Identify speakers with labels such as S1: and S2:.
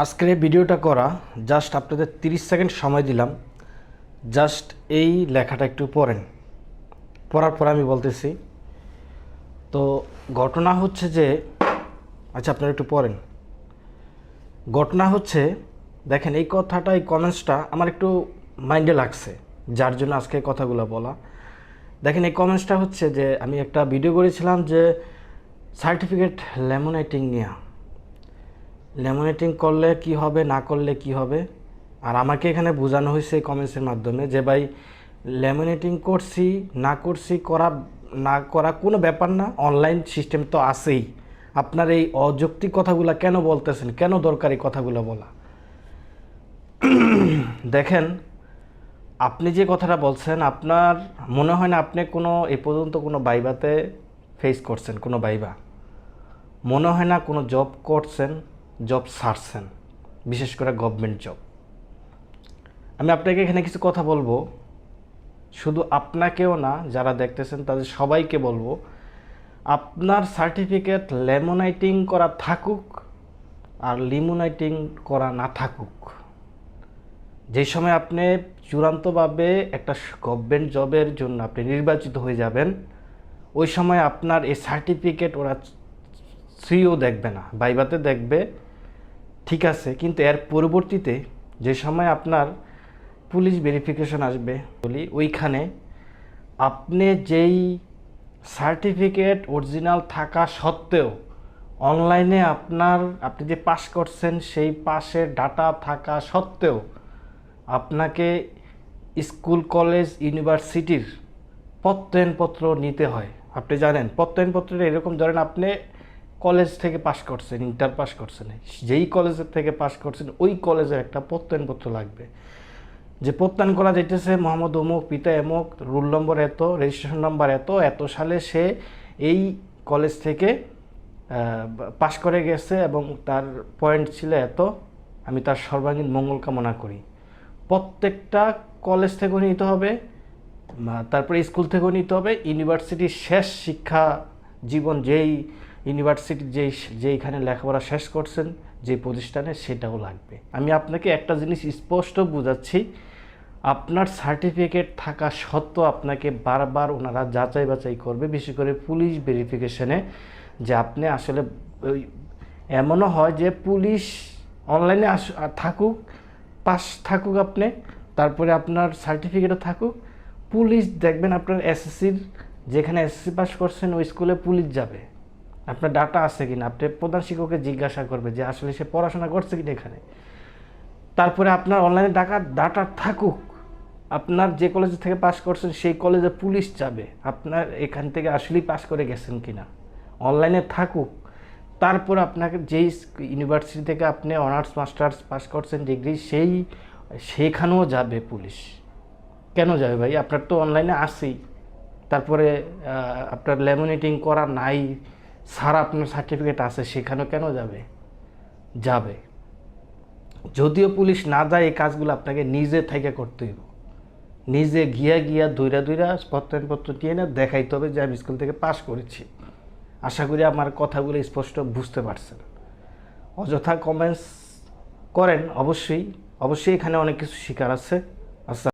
S1: আজকের এই ভিডিওটা করা জাস্ট আপনাদের 30 সেকেন্ড সময় দিলাম। জাস্ট এই লেখাটা একটু পড়েন। পড়ার পর আমি বলতেছি। তো ঘটনা হচ্ছে যে আচ্ছা আপনারা একটু পড়েন। ঘটনা হচ্ছে, দেখেন এই কথাটা, এই কমেন্টসটা আমার একটু মাইন্ডে লাগছে, যার জন্য আজকে কথাগুলো বলা। দেখেন এই কমেন্টসটা হচ্ছে যে, আমি একটা ভিডিও করেছিলাম যে সার্টিফিকেট ল্যামিনেটিং নিয়ে ল্যামিনেটিং করলে কি হবে, না করলে কি হবে? আর আমাকে এখানে বোঝানো হয়েছে কমেন্টসের মাধ্যমে যে ভাই ল্যামিনেটিং করছি, না করছি করা, না করা কোনো ব্যাপার না অনলাইন সিস্টেম তো আছেই। আপনার এই অযৌক্তিক কথাগুলো কেন বলতেছেন? কেন দরকারি কথাগুলো বলা? দেখেন, আপনি যে কথাটা বলছেন, আপনার মনে হয় না আপনি কোনো, এ পর্যন্ত কোনো বাইবাতে ফেস করছেন, কোনো বাইবা মনে হয় না কোনো জব করছেন জব সারছেন বিশেষ করে গভর্নমেন্ট জব আমি আপনাকে এখানে কিছু কথা বলব শুধু আপনাকেও না যারা দেখতেছেন তাদের সবাইকে বলব আপনার সার্টিফিকেট লেমোনাইটিং করা থাকুক আর লিমোনাইটিং করা না থাকুক যে সময় আপনি চূড়ান্তভাবে একটা গভর্নমেন্ট জবের জন্য আপনি নির্বাচিত হয়ে যাবেন ওই সময় আপনার এই সার্টিফিকেট ওরা থ্রিও দেখবে না বাইবাতে দেখবে ঠিক আছে, কিন্তু এর পরবর্তীতে যে সময় আপনার পুলিশ ভেরিফিকেশন আসবে, বলি ওইখানে আপনি যেই সার্টিফিকেট অরিজিনাল থাকা সত্ত্বেও অনলাইনে আপনার, আপনি যে পাস করছেন সেই পাশের ডাটা থাকা সত্ত্বেও আপনাকে স্কুল কলেজ ইউনিভার্সিটির প্রত্যয়নপত্র নিতে হয়। আপনি জানেন প্রত্যয়নপত্রটা এরকম ধরেন আপনি কলেজ থেকে পাশ করছেন ইন্টার পাস করছেন, যেই কলেজের থেকে পাশ করছেন, ওই কলেজের একটা প্রত্যয়নপত্র লাগবে। যে প্রত্যয়ন করা যাইতেছে, মোহাম্মদ অমুক, পিতা এমুক রুল নম্বর এত রেজিস্ট্রেশন নাম্বার এত এত সালে সে এই কলেজ থেকে পাশ করে গেছে এবং তার পয়েন্ট ছিল এত, আমি তার সর্বাঙ্গীন মঙ্গল কামনা করি। প্রত্যেকটা কলেজ থেকেও নিতে হবে তারপরে স্কুল থেকেও নিতে হবে ইউনিভার্সিটির শেষ শিক্ষা জীবন যেই ইউনিভার্সিটি যেই যেইখানে লেখাপড়া শেষ করছেন, যে প্রতিষ্ঠানে সেটাও লাগবে। আমি আপনাকে একটা জিনিস স্পষ্ট বুঝাচ্ছি। আপনার সার্টিফিকেট থাকা সত্ত্বেও আপনাকে বারবার ওনারা যাচাই বাছাই করবে, বিশেষ করে পুলিশ ভেরিফিকেশনে, যে আপনি আসলে এমনও হয় যে পুলিশ অনলাইনে আস থাকুক পাস থাকুক আপনি, তারপরে আপনার সার্টিফিকেটও থাকুক, পুলিশ দেখবেন আপনার এসএসসির, যেখানে এসএসসি পাস করছেন, ওই স্কুলে পুলিশ যাবে। আপনার ডাটা আছে কিনা? আপনি প্রধান শিক্ষককে জিজ্ঞাসা করবে যে আসলে সে পড়াশোনা করছে কিনা এখানে। তারপরে আপনার অনলাইনে ডাকা ডাটা থাকুক। আপনার যে কলেজ থেকে পাস করছেন, সেই কলেজে পুলিশ যাবে। আপনার এখান থেকে আসলেই পাস করে গেছেন কিনা। অনলাইনে থাকুক। তারপর আপনাকে যেই ইউনিভার্সিটি থেকে আপনি অনার্স মাস্টার্স পাস করছেন ডিগ্রি সেই, সেখানেও যাবে পুলিশ। কেন যাবে ভাই? আপনার তো অনলাইনে আসেই তারপরে আপনার লেমিনেটিং করা নাই। সারা আপনার সার্টিফিকেট আছে সেখানেও কেন যাবে? যাবে। যদিও পুলিশ না যায়, এই কাজগুলো আপনাকে নিজে থেকে করতে হইব। নিজে গিয়া গিয়া দৈরা দৈরা প্রত্যয়নপত্র দিয়ে না দেখাইতে হবে যে আমি স্কুল থেকে পাশ করেছি। আশা করি আমার কথাগুলো স্পষ্ট বুঝতে পারছেন। অযথা কমেন্টস করেন, অবশ্যই। অবশ্যই এখানে অনেক কিছু শিকার আছে। আচ্ছা